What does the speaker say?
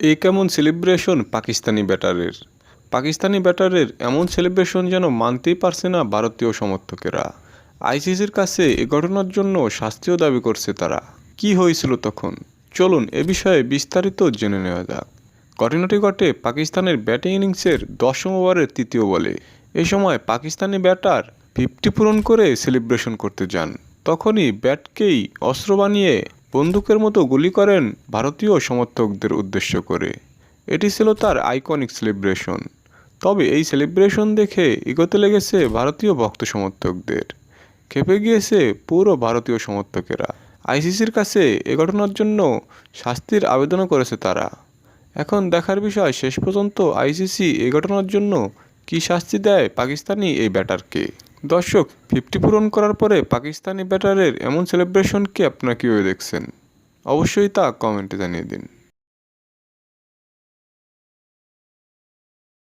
এই কেমন সেলিব্রেশন পাকিস্তানি ব্যাটারের? পাকিস্তানি ব্যাটারের এমন সেলিব্রেশন যেন মানতেই পারছে না ভারতীয় সমর্থকেরা। আইসিসির কাছে এ ঘটনার জন্য শাস্তিও দাবি করছে তারা। কি হয়েছিল তখন? চলুন এ বিষয়ে বিস্তারিত জেনে নেওয়া যাক। ঘটনাটি ঘটে পাকিস্তানের ব্যাটিং ইনিংসের দশম ওভারের তৃতীয় বলে। এ সময় পাকিস্তানি ব্যাটার ফিফটি পূরণ করে সেলিব্রেশন করতে যান। তখনই ব্যাটকেই অস্ত্র বানিয়ে বন্দুকের মতো গুলি করেন ভারতীয় সমর্থকদের উদ্দেশ্য করে। এটি ছিল তার আইকনিক সেলিব্রেশন তবে এই সেলিব্রেশন দেখে এগোতে লেগেছে ভারতীয় ভক্ত সমর্থকদের। খেপে গিয়েছে পুরো ভারতীয় সমর্থকেরা। আইসিসির কাছে এ ঘটনার জন্য শাস্তির আবেদনও করেছে তারা। এখন দেখার বিষয়, শেষ পর্যন্ত আইসিসি এই ঘটনার জন্য কী শাস্তি দেয় পাকিস্তানি এই ব্যাটারকে? দর্শক, ফিফটি পূরণ করার পরে পাকিস্তানি ব্যাটারের এমন সেলিব্রেশনকে আপনারা কীভাবে দেখছেন। অবশ্যই তা কমেন্টে জানিয়ে দিন।